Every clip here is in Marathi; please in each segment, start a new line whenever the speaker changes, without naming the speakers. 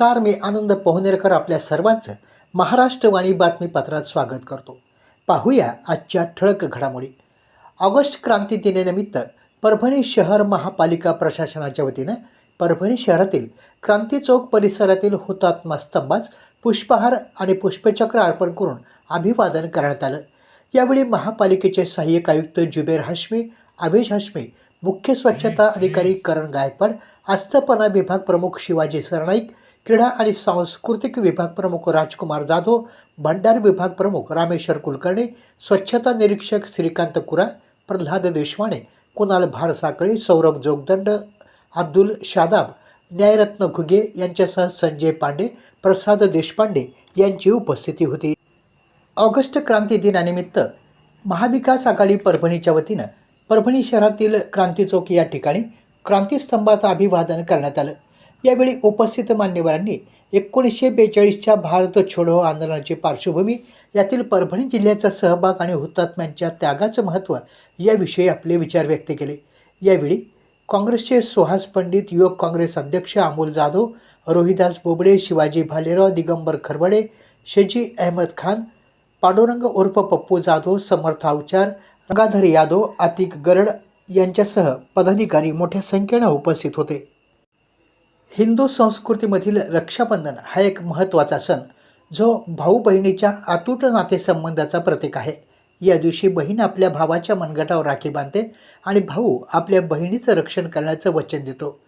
नमस्कार मी आनंद पोहनेरकर आपल्या सर्वांचं महाराष्ट्रवाणी बातमीपत्रात स्वागत करतो. पाहूया आजच्या ठळक घडामोडी. ऑगस्ट क्रांती दिनानिमित्त परभणी शहर महापालिका प्रशासनाच्या वतीनं परभणी शहरातील क्रांती चौक परिसरातील हुतात्मा स्तंभास पुष्पहार आणि पुष्पचक्र अर्पण करून अभिवादन करण्यात आलं. यावेळी महापालिकेचे सहाय्यक आयुक्त जुबेर हाशमी आवेश हाशमी मुख्य स्वच्छता अधिकारी करण गायकवाड आस्थापना विभाग प्रमुख शिवाजी सरनाईक क्रीडा आणि सांस्कृतिक विभाग प्रमुख राजकुमार जाधव भंडार विभाग प्रमुख रामेश्वर कुलकर्णी स्वच्छता निरीक्षक श्रीकांत कुरा प्रल्हाद देशवाणे कुणाल भारसाकळी सौरभ जोगदंड अब्दुल शादाब न्यायरत्न घुगे यांच्यासह संजय पांडे प्रसाद देशपांडे यांची उपस्थिती होती. ऑगस्ट क्रांती दिनानिमित्त महाविकास आघाडी परभणीच्या वतीनं परभणी शहरातील क्रांती चौक या ठिकाणी क्रांतीस्तंभाचं अभिवादन करण्यात आलं. यावेळी उपस्थित मान्यवरांनी एकोणीसशे बेचाळीसच्या भारत छोडो आंदोलनाची पार्श्वभूमी यातील परभणी जिल्ह्याचा सहभाग आणि हुतात्म्यांच्या त्यागाचं महत्त्व याविषयी आपले विचार व्यक्त केले. यावेळी काँग्रेसचे सुहास पंडित युवक काँग्रेस अध्यक्ष अमोल जाधव रोहिदास बोबडे शिवाजी भालेराव दिगंबर खरवडे शेजी अहमद खान पांडुरंग उर्फ पप्पू जाधव समर्थ अवचार गंगाधर यादव आतिक गरड यांच्यासह पदाधिकारी मोठ्या संख्येनं उपस्थित होते. हिंदू संस्कृतीमधील रक्षाबंधन हा एक महत्त्वाचा सण जो भाऊ बहिणीच्या आतूट नातेसंबंधाचा प्रतीक आहे. या दिवशी बहीण आपल्या भावाच्या मनगटावर राखी बांधते आणि भाऊ आपल्या बहिणीचं रक्षण करण्याचं वचन देतो.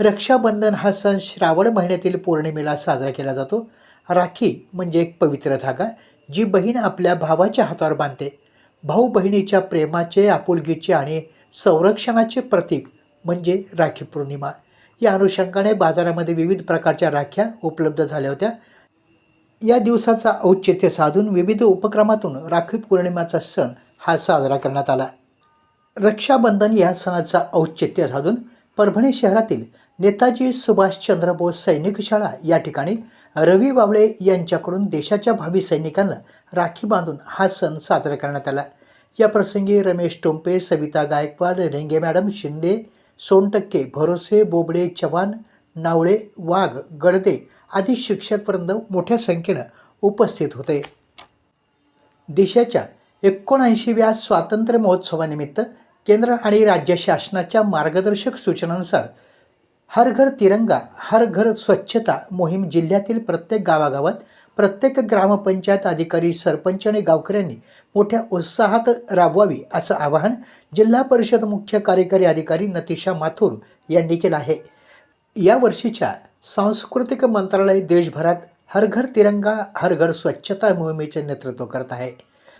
रक्षाबंधन हा सण श्रावण महिन्यातील पौर्णिमेला साजरा केला जातो. राखी म्हणजे एक पवित्र धागा जी बहीण आपल्या भावाच्या हातावर बांधते. भाऊ बहिणीच्या प्रेमाचे आपुलकीचे आणि संरक्षणाचे प्रतीक म्हणजे राखी पौर्णिमा. या अनुषंगाने बाजारामध्ये विविध प्रकारच्या राख्या उपलब्ध झाल्या होत्या. या दिवसाचा औचित्य साधून विविध उपक्रमातून राखी पौर्णिमाचा सण हा साजरा करण्यात आला. रक्षाबंधन या सणाचा औचित्य साधून परभणी शहरातील नेताजी सुभाषचंद्र बोस सैनिक शाळा या ठिकाणी रवी बावळे यांच्याकडून देशाच्या भावी सैनिकांना राखी बांधून हा सण साजरा करण्यात आला. या प्रसंगी रमेश टोंपे सविता गायकवाड रेंगे मॅडम शिंदे सोनटक्के भरोसे बोबडे चव्हाण नावळे वाघ गडदे आदी शिक्षकवृंद मोठ्या संख्येनं उपस्थित होते. देशाच्या एकोणऐंशीव्या स्वातंत्र्य महोत्सवानिमित्त केंद्र आणि राज्य शासनाच्या मार्गदर्शक सूचनांनुसार हर घर तिरंगा हर घर स्वच्छता मोहीम जिल्ह्यातील प्रत्येक गावागावात प्रत्येक ग्रामपंचायत अधिकारी सरपंच आणि गावकऱ्यांनी मोठ्या उत्साहात राबवावी असं आवाहन जिल्हा परिषद मुख्य कार्यकारी अधिकारी नतिशा माथुर यांनी केलं आहे. या वर्षीच्या सांस्कृतिक मंत्रालय देशभरात हर घर तिरंगा हर घर स्वच्छता मोहिमेचे नेतृत्व करत आहे.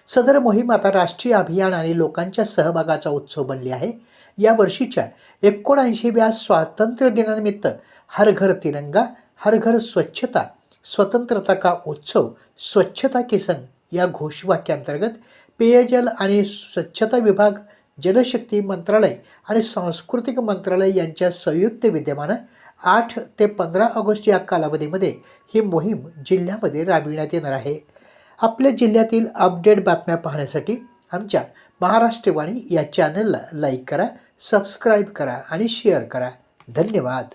सदर मोहीम आता राष्ट्रीय अभियान आणि लोकांच्या सहभागाचा उत्सव बनली आहे. या वर्षीच्या एकोणऐंशीव्या स्वातंत्र्य दिनानिमित्त हर घर तिरंगा हर घर स्वच्छता स्वतंत्रता का उत्सव स्वच्छता के संघ या घोषवाक्याअंतर्गत पेयजल आणि स्वच्छता विभाग जलशक्ती मंत्रालय आणि सांस्कृतिक मंत्रालय यांच्या संयुक्त विद्यमानं आठ ते पंधरा ऑगस्ट या कालावधीमध्ये ही मोहीम जिल्ह्यामध्ये राबविण्यात येणार आहे. आपल्या जिल्ह्यातील अपडेट बातम्या पाहण्यासाठी आमच्या महाराष्ट्रवाणी या चॅनलला लाईक करा सबस्क्राईब करा आणि शेअर करा. धन्यवाद.